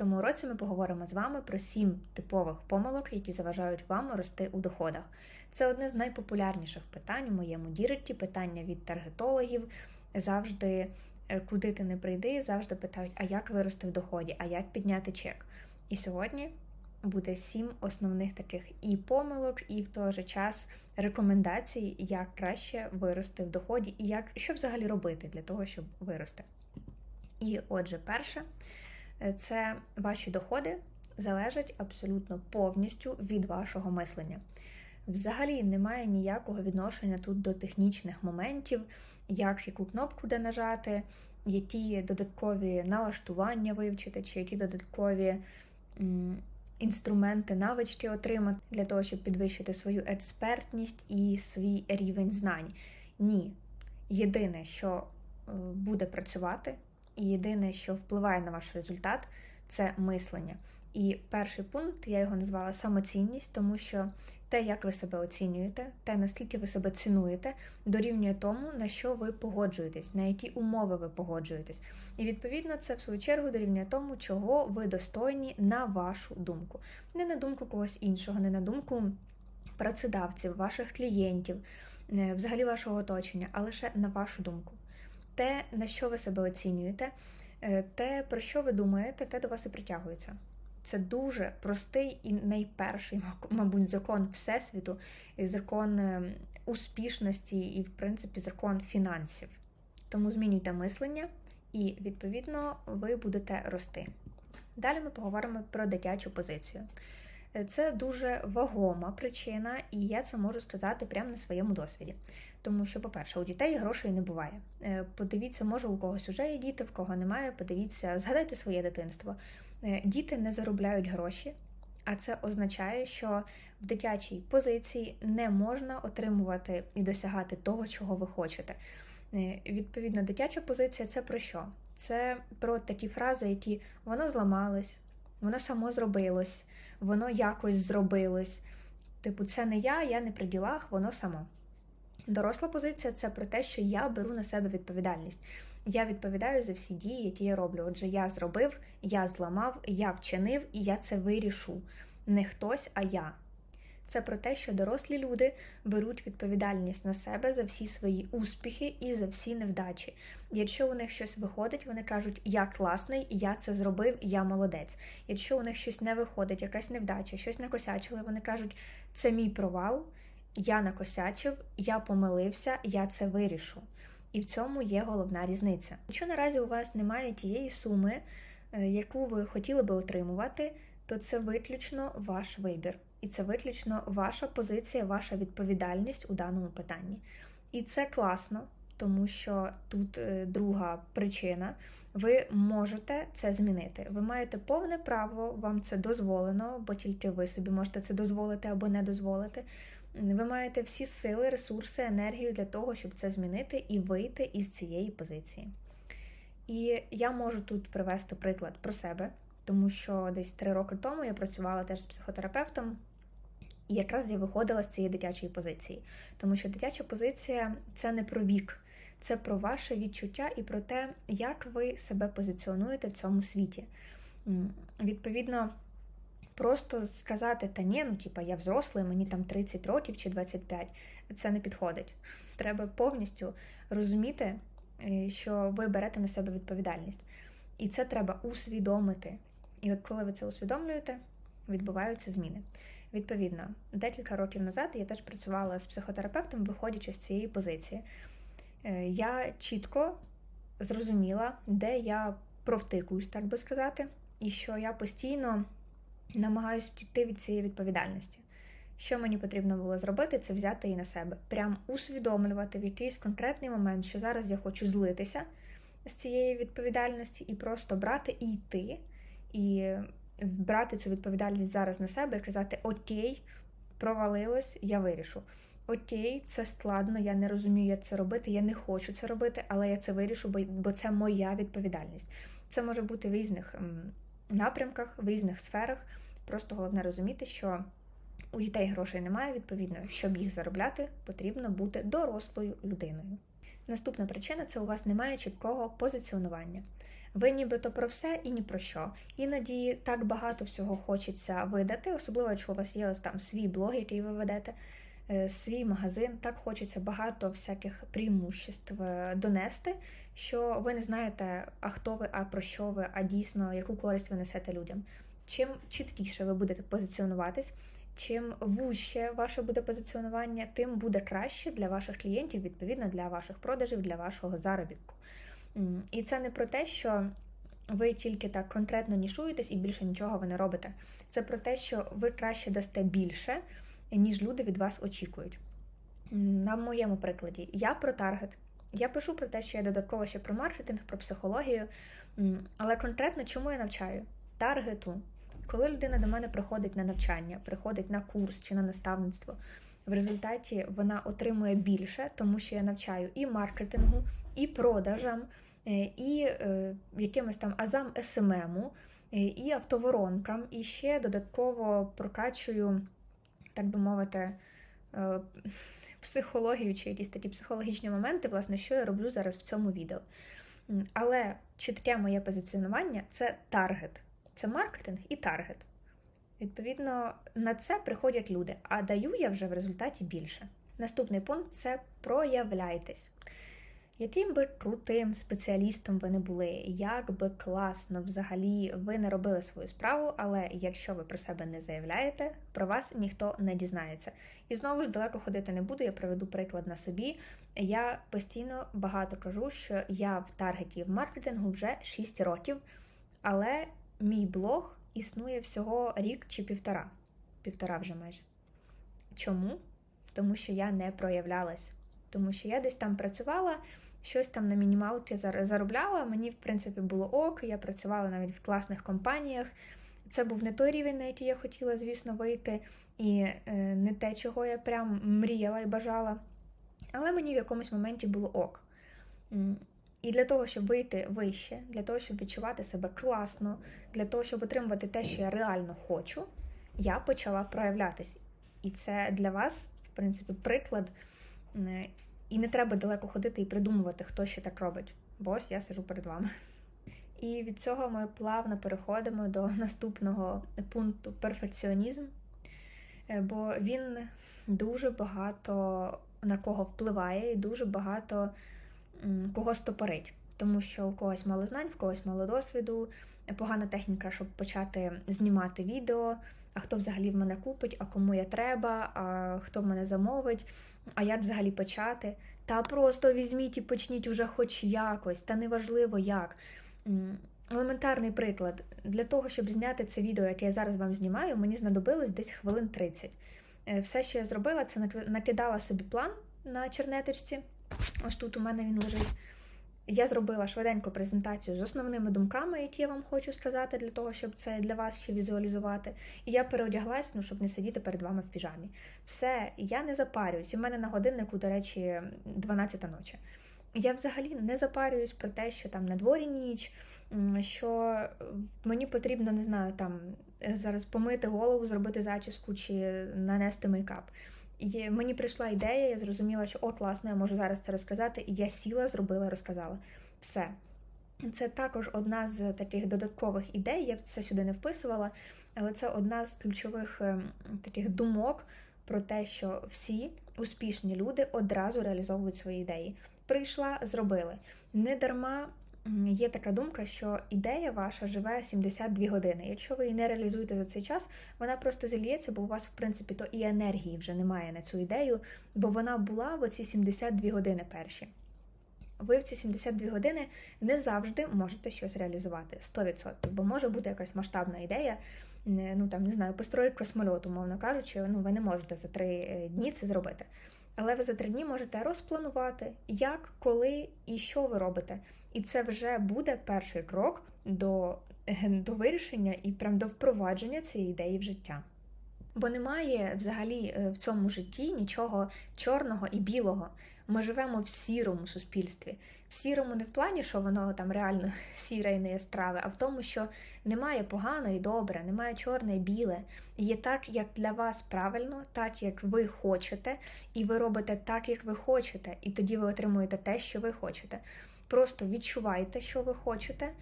цьому уроці ми поговоримо з вами про сім типових помилок, які заважають вам рости у доходах. Це одне з найпопулярніших питань у моєму діреті, питання від таргетологів. Завжди, е, куди ти не прийди, завжди питають, а як вирости в доході, а як підняти чек. І сьогодні буде сім основних таких і помилок, і в той же час рекомендацій, як краще вирости в доході, і як що взагалі робити для того, щоб вирости. І отже, перше, це ваші доходи залежать абсолютно повністю від вашого мислення. Взагалі немає ніякого відношення тут до технічних моментів, як яку кнопку де нажати, які додаткові налаштування вивчити, чи які додаткові м, інструменти, навички отримати для того, щоб підвищити свою експертність і свій рівень знань. Ні. Єдине, що е, буде працювати, і єдине, що впливає на ваш результат, це мислення. І перший пункт я його назвала самоцінність, тому що те, як ви себе оцінюєте, те, наскільки ви себе цінуєте, дорівнює тому, на що ви погоджуєтесь, на які умови ви погоджуєтесь. І відповідно це в свою чергу дорівнює тому, чого ви достойні на вашу думку, не на думку когось іншого, не на думку працедавців, ваших клієнтів, е, взагалі вашого оточення, а лише на вашу думку. Те, на що ви себе оцінюєте, е, те, про що ви думаєте, те до вас і притягується. Це дуже простий і найперший, мабуть, закон Всесвіту, закон ем, успішності і, в принципі, закон фінансів. Тому змінюйте мислення, і, відповідно, ви будете рости. Далі ми поговоримо про дитячу позицію. Е, це дуже вагома причина, і я це можу сказати прямо на своєму досвіді. Тому що, по-перше, у дітей грошей не буває. Е, подивіться, може, у когось уже є діти, в кого немає. Подивіться, згадайте своє дитинство. Е, діти не заробляють гроші, а це означає, що в дитячій позиції не можна отримувати і досягати того, чого ви хочете. Відповідно, дитяча позиція це про що? Це про такі фрази, які воно зламалось, воно само зробилось, воно якось зробилось. Типу, це не я, я не при ділах, воно само. Доросла позиція це про те, що я беру на себе відповідальність. Я відповідаю за всі дії, які я роблю. Отже, я зробив, я зламав, я вчинив і я це вирішу. Не хтось, а я. Це про те, що дорослі люди беруть відповідальність на себе за всі свої успіхи і за всі невдачі. Якщо у них щось виходить, вони кажуть, я класний, я це зробив, я молодець. Якщо у них щось не виходить, якась невдача, щось накосячили, вони кажуть, це мій провал, я накосячив, я помилився, я це вирішу. І в цьому є головна різниця. Якщо наразі у вас немає тієї суми, е, яку ви хотіли би отримувати, то це виключно ваш вибір. І це виключно ваша позиція, ваша відповідальність у даному питанні. І це класно, тому що тут е, друга причина. Ви можете це змінити. Ви маєте повне право, вам це дозволено, бо тільки ви собі можете це дозволити або не дозволити. Ви маєте всі сили, ресурси, енергію для того, щоб це змінити і вийти із цієї позиції. І я можу тут привести приклад про себе, тому що десь три роки тому я працювала теж з психотерапевтом. І якраз я виходила з цієї дитячої позиції, тому що дитяча позиція це не про вік, це про ваше відчуття і про те, як ви себе позиціонуєте в цьому світі. Відповідно, просто сказати, та ні, ну типа я взрослий, мені там 30 років чи 25, це не підходить. Треба повністю розуміти, е, що ви берете на себе відповідальність. І це треба усвідомити. І от коли ви це усвідомлюєте, відбуваються зміни. Відповідно, декілька років назад я теж працювала з психотерапевтом, виходячи з цієї позиції. Е, я чітко зрозуміла, де я провтикуюсь, так би сказати, і що я постійно намагаюся втікти від цієї відповідальності. Що мені потрібно було зробити, це взяти її на себе, прям усвідомлювати в якийсь конкретний момент, що зараз я хочу злитися з цієї відповідальності і просто брати і йти. І брати цю відповідальність зараз на себе і казати: Окей, провалилось, я вирішу. Окей, це складно, я не розумію, як це робити, я не хочу це робити, але я це вирішу, бо це моя відповідальність. Це може бути в різних напрямках, в різних сферах. Просто головне розуміти, що у дітей грошей немає, відповідно, щоб їх заробляти, потрібно бути дорослою людиною. Наступна причина це у вас немає чіткого позиціонування. Ви нібито про все і ні про що. Іноді так багато всього хочеться видати, особливо якщо у вас є ось там свій блог, який ви ведете, е, свій магазин. Так хочеться багато всяких преимуществ е, донести, що ви не знаєте, а хто ви, а про що ви, а дійсно яку користь ви несете людям. Чим чіткіше ви будете позиціонуватись, чим вужче ваше буде позиціонування, тим буде краще для ваших клієнтів, відповідно для ваших продажів, для вашого заробітку. І це не про те, що ви тільки так конкретно нішуєтесь і більше нічого ви не робите. Це про те, що ви краще дасте більше, ніж люди від вас очікують. На моєму прикладі, я про таргет. Я пишу про те, що я додатково ще про маркетинг, про психологію. Але конкретно чому я навчаю? Таргету. Коли людина до мене приходить на навчання, приходить на курс чи на наставництво, в результаті вона отримує більше, тому що я навчаю і маркетингу, і продажам, е, і е, якимось там азам СММу, е, і автоворонкам, і ще додатково прокачую, так би мовити, психологію чи якісь такі психологічні моменти, власне, що я роблю зараз в цьому відео. Але чітке моє позиціонування це таргет. Це маркетинг і таргет. Відповідно, на це приходять люди, а даю я вже в результаті більше. Наступний пункт це проявляйтесь. Яким би крутим спеціалістом ви не були, як би класно взагалі ви не робили свою справу, але якщо ви про себе не заявляєте, про вас ніхто не дізнається. І знову ж далеко ходити не буду, я приведу приклад на собі. Я постійно багато кажу, що я в таргеті в маркетингу вже 6 років, але мій блог існує всього рік чи півтора. Півтора вже майже. Чому? Тому що я не проявлялась. Тому що я десь там працювала, щось там на мінімалці заробляла. Мені, в принципі, було ок, я працювала навіть в класних компаніях. Це був не той рівень, на який я хотіла, звісно, вийти, і е, не те, чого я прям мріяла і бажала. Але мені в якомусь моменті було ок. І для того, щоб вийти вище, для того, щоб відчувати себе класно, для того, щоб отримувати те, що я реально хочу, я почала проявлятись. І це для вас, в принципі, приклад. І не треба далеко ходити і придумувати, хто ще так робить. Бо ось я сижу перед вами. І від цього ми плавно переходимо до наступного пункту перфекціонізм, е, бо він дуже багато на кого впливає і дуже багато кого стопорить. Тому що у когось мало знань, в когось мало досвіду, погана техніка, щоб почати знімати відео. А хто взагалі в мене купить, а кому я треба, а хто мене замовить, а як взагалі почати? Та просто візьміть і почніть уже хоч якось, та неважливо як. Елементарний приклад. Для того, щоб зняти це відео, яке я зараз вам знімаю, мені знадобилось десь хвилин 30. Е, все, що я зробила, це накидала собі план на чернеточці. Ось тут у мене він лежить. Я зробила швиденько презентацію з основними думками, які я вам хочу сказати, для того, щоб це для вас ще візуалізувати. І я переодяглась, ну, щоб не сидіти перед вами в піжамі. Все, я не запарююсь. І в мене на годиннику, до речі, 12 ночі. Я взагалі не запарююсь про те, що там на дворі ніч, що мені потрібно, не знаю, там зараз помити голову, зробити зачіску чи нанести мейкап. І мені прийшла ідея, я зрозуміла, що о, класно, я можу зараз це розказати. І я сіла, зробила, розказала. Все. Це також одна з таких додаткових ідей. Я це сюди не вписувала, але це одна з ключових ем, таких думок про те, що всі успішні люди одразу реалізовують свої ідеї. Прийшла, зробили. Не дарма є така думка, що ідея ваша живе 72 години. Якщо ви її не реалізуєте за цей час, вона просто зільється, бо у вас, в принципі, то і енергії вже немає на цю ідею, бо вона була в оці 72 години перші. Ви в ці 72 години не завжди можете щось реалізувати 100%, бо може бути якась масштабна ідея, ну там не знаю, построїть космольот, умовно кажучи, ну ви не можете за три е, дні це зробити. Але ви за три дні можете розпланувати, як, коли і що ви робите. І це вже буде перший крок до до вирішення і прям до впровадження цієї ідеї в життя. Бо немає взагалі е, в цьому житті нічого чорного і білого. Ми живемо в сірому суспільстві. В сірому не в плані, що воно там реально сіре і не яскраве, а в тому, що немає погано і добре, немає чорне і біле. Є так, як для вас правильно, так як ви хочете, і ви робите так, як ви хочете, і тоді ви отримуєте те, що ви хочете. Просто відчувайте, що ви хочете,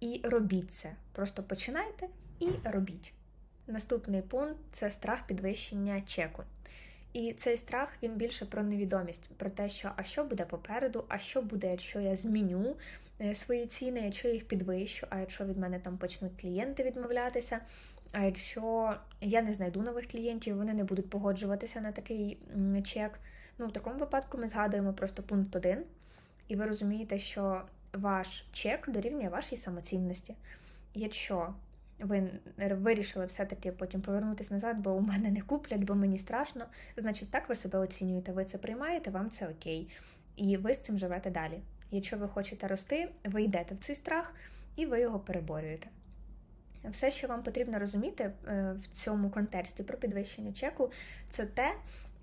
і робіть це. Просто починайте і робіть. Наступний пункт це страх підвищення чеку. І цей страх він більше про невідомість, про те, що а що буде попереду, а що буде, якщо я зміню е, свої ціни, якщо їх підвищу, а якщо від мене там почнуть клієнти відмовлятися, а якщо я не знайду нових клієнтів, вони не будуть погоджуватися на такий чек. Ну, в такому випадку ми згадуємо просто пункт 1, і ви розумієте, що ваш чек дорівнює вашій самоцінності. Якщо ви вирішили все-таки потім повернутися назад, бо у мене не куплять, бо мені страшно, значить так ви себе оцінюєте, ви це приймаєте, вам це окей. І ви з цим живете далі. Якщо ви хочете рости, ви йдете в цей страх і ви його переборюєте. Все, що вам потрібно розуміти е, в цьому контексті про підвищення чеку, це те,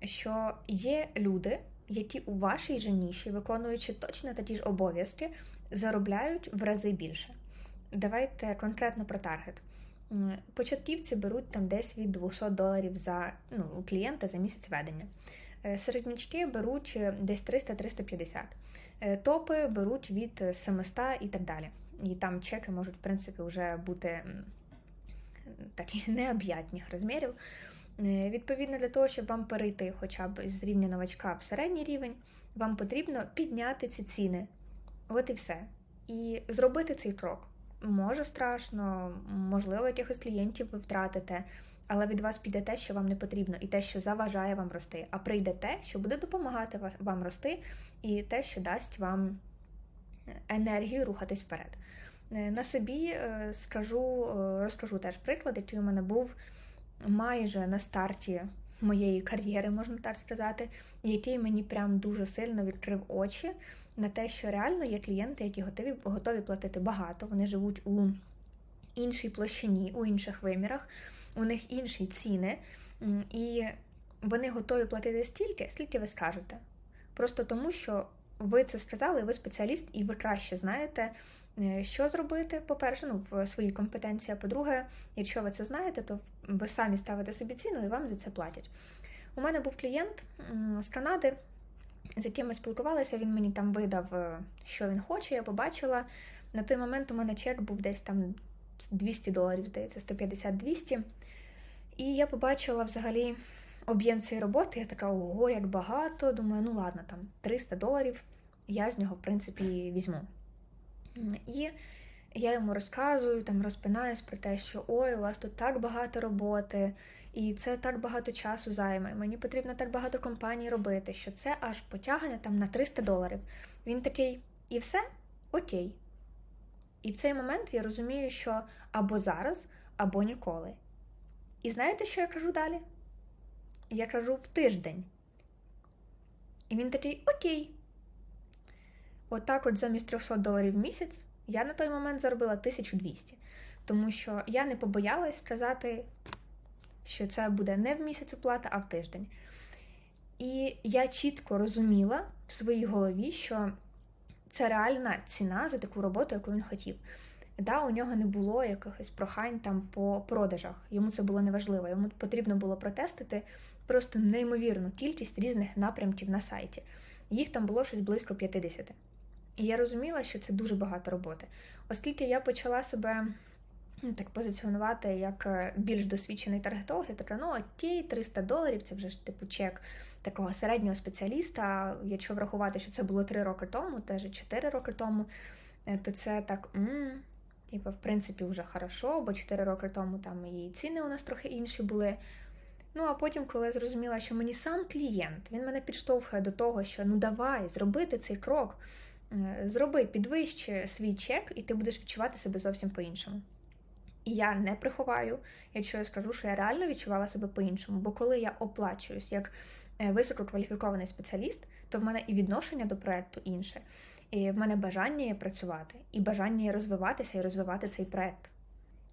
що є люди, які у вашій же ніші, виконуючи точно такі ж обов'язки, заробляють в рази більше. Давайте конкретно про таргет. Початківці беруть там десь від 200 доларів за ну, клієнта за місяць ведення. Е, середнячки беруть е, десь 300-350. Е, топи беруть від 700 і так далі. І там чеки можуть, в принципі, вже бути такі необ'ятних розмірів. Відповідно, для того, щоб вам перейти хоча б з рівня новачка в середній рівень, вам потрібно підняти ці ціни. От і все. І зробити цей крок. Може страшно, можливо, якихось клієнтів ви втратите, але від вас піде те, що вам не потрібно, і те, що заважає вам рости. А прийде те, що буде допомагати вам рости, і те, що дасть вам енергію рухатись вперед. Е, на собі е, скажу, е, розкажу теж приклад, який у мене був майже на старті моєї кар'єри, можна так сказати, який мені прям дуже сильно відкрив очі на те, що реально є клієнти, які готові готові платити багато. Вони живуть у іншій площині, у інших вимірах, у них інші ціни, і вони готові платити стільки, скільки ви скажете. Просто тому, що ви це сказали, ви спеціаліст, і ви краще знаєте, е, що зробити. По-перше, ну, в своїй компетенції. По-друге, якщо ви це знаєте, то ви самі ставите собі ціну і вам за це платять. У мене був клієнт з Канади з яким ми спілкувалися, він мені там видав, е, що він хоче, я побачила. На той момент у мене чек був десь там 200 доларів, здається, 150-200. І я побачила взагалі об'єм цієї роботи. Я така, ого, як багато. Думаю, ну ладно, там 300 доларів, я з нього, в принципі, візьму. І я йому розказую, там розпинаюсь про те, що ой, у вас тут так багато роботи, і це так багато часу займе. Мені потрібно так багато компаній робити, що це аж потягне там на 300 доларів. Він такий, і все окей. І в цей момент я розумію, що або зараз, або ніколи. І знаєте, що я кажу далі? Я кажу в тиждень. І він такий окей. Отак, от, от замість 300 доларів в місяць, я на той момент заробила 1200. Тому що я не побоялась сказати що це буде не в місяць оплата, а в тиждень. І я чітко розуміла в своїй голові, що це реальна ціна за таку роботу, яку він хотів. Да, у нього не було якихось прохань там по продажах. Йому це було неважливо. Йому потрібно було протестити просто неймовірну кількість різних напрямків на сайті. Їх там було щось близько 50. І я розуміла, що це дуже багато роботи. Оскільки я почала себе Ну, так позиціонувати як е, більш досвідчений таргетолог, я така, ну окей, 300 доларів, це вже ж типу чек такого середнього спеціаліста. Якщо врахувати, що це було 3 роки тому, теж 4 роки тому, е, то це так, м типу, в принципі, вже хорошо, бо 4 роки тому там і ціни у нас трохи інші були. Ну, а потім, коли я зрозуміла, що мені сам клієнт, він мене підштовхує до того, що ну давай, зробити цей крок, е, зроби, підвищи свій чек, і ти будеш відчувати себе зовсім по-іншому. І я не приховаю, якщо я скажу, що я реально відчувала себе по-іншому. Бо коли я оплачуюсь як е, висококваліфікований спеціаліст, то в мене і відношення до проекту інше, і в мене бажання працювати, і бажання розвиватися і розвивати цей проект.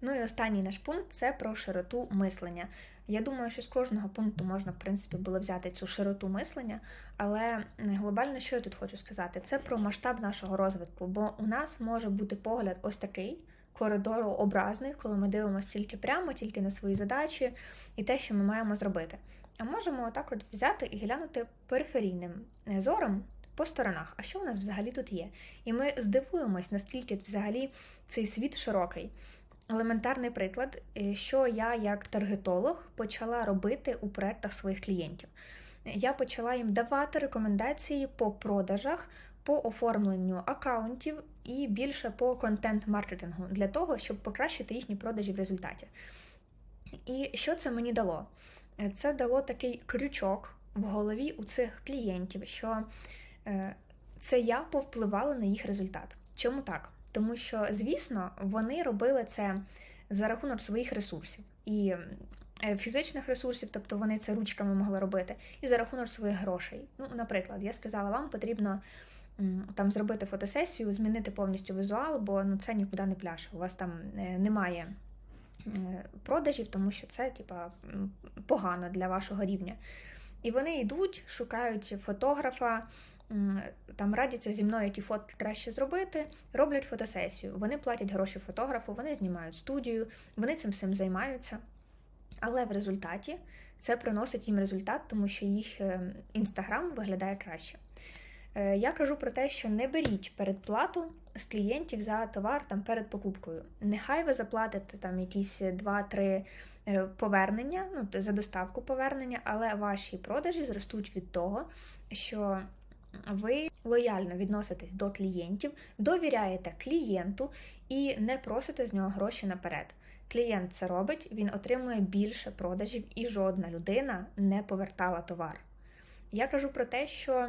Ну і останній наш пункт це про широту мислення. Я думаю, що з кожного пункту можна, в принципі, було взяти цю широту мислення, але глобально, що я тут хочу сказати, це про масштаб нашого розвитку, бо у нас може бути погляд ось такий коридору образний, коли ми дивимося тільки прямо, тільки на свої задачі і те, що ми маємо зробити. А можемо отак от взяти і глянути периферійним зором по сторонах, а що у нас взагалі тут є? І ми здивуємось, наскільки взагалі цей світ широкий. Елементарний приклад, е, що я як таргетолог почала робити у проектах своїх клієнтів. Я почала їм давати рекомендації по продажах, по оформленню аккаунтів і більше по контент-маркетингу для того, щоб покращити їхні продажі в результаті. І що це мені дало? Це дало такий крючок в голові у цих клієнтів, що е, це я повпливала на їх результат. Чому так? Тому що, звісно, вони робили це за рахунок своїх ресурсів і е, фізичних ресурсів, тобто вони це ручками могли робити, і за рахунок своїх грошей. Ну, наприклад, я сказала, вам потрібно там зробити фотосесію, змінити повністю візуал, бо ну це нікуди не пляше. У вас там немає продажів, тому що це типа погано для вашого рівня. І вони йдуть, шукають фотографа, там радяться зі мною, які фото краще зробити, роблять фотосесію. Вони платять гроші фотографу, вони знімають студію, вони цим всім займаються. Але в результаті це приносить їм результат, тому що їх інстаграм виглядає краще. Е, я кажу про те, що не беріть передплату з клієнтів за товар там перед покупкою. Нехай ви заплатите там якісь 2-3 е, повернення, ну за доставку повернення, але ваші продажі зростуть від того, що ви лояльно відноситесь до клієнтів, довіряєте клієнту і не просите з нього гроші наперед. Клієнт це робить, він отримує більше продажів, і жодна людина не повертала товар. Я кажу про те, що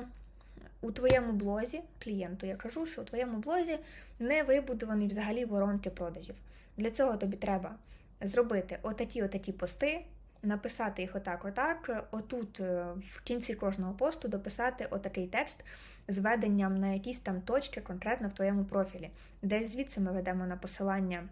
у твоєму блозі, клієнту, я кажу, що у твоєму блозі не вибудовані взагалі воронки продажів. Для цього тобі треба зробити отакі отакі пости, написати їх отак, отак. Отут е, в кінці кожного посту дописати отакий текст з веденням на якісь там точки конкретно в твоєму профілі. Десь звідси ми ведемо на посилання.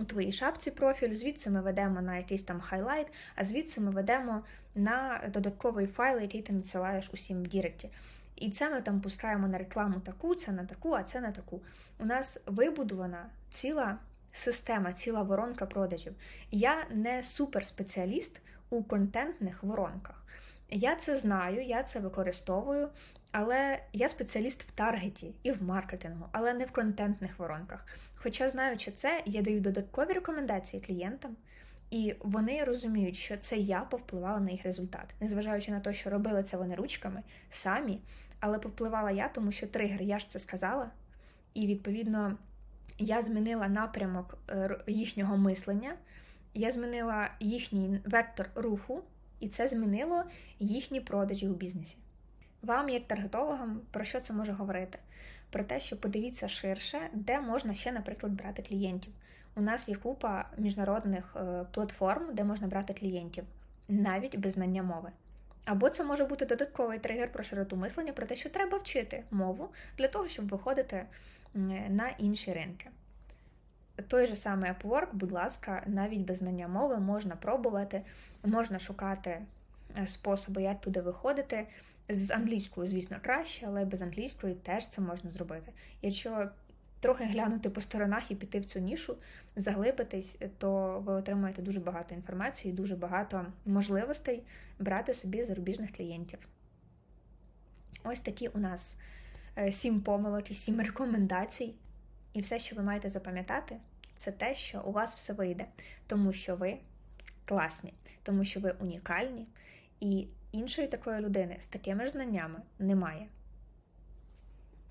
У твоїй шапці профілю, звідси ми ведемо на якийсь там хайлайт, а звідси ми ведемо на додатковий файл, який ти надсилаєш усім в Діректі. І це ми там пускаємо на рекламу таку, це на таку, а це на таку. У нас вибудована ціла система, ціла воронка продажів. Я не суперспеціаліст у контентних воронках. Я це знаю, я це використовую, але я спеціаліст в таргеті і в маркетингу, але не в контентних воронках. Хоча, знаючи це, я даю додаткові рекомендації клієнтам. І вони розуміють, що це я повпливала на їх результат, незважаючи на те, що робили це вони ручками самі, але повпливала я, тому що тригер, я ж це сказала, і відповідно я змінила напрямок е, їхнього мислення, я змінила їхній вектор руху, і це змінило їхні продажі у бізнесі. Вам, як таргетологам, про що це може говорити? Про те, що подивіться ширше, де можна ще, наприклад, брати клієнтів. У нас є купа міжнародних е, платформ, де можна брати клієнтів, навіть без знання мови. Або це може бути додатковий тригер про широту мислення, про те, що треба вчити мову для того, щоб виходити на інші ринки. Той же самий Upwork, будь ласка, навіть без знання мови можна пробувати, можна шукати е, способи, як туди виходити. З англійською, звісно, краще, але без англійської теж це можна зробити. Якщо трохи глянути по сторонах і піти в цю нішу, заглибитись, то ви отримаєте дуже багато інформації, дуже багато можливостей брати собі зарубіжних клієнтів. Ось такі у нас сім помилок і сім рекомендацій. І все, що ви маєте запам'ятати, це те, що у вас все вийде, тому що ви класні, тому що ви унікальні, і іншої такої людини з такими ж знаннями немає.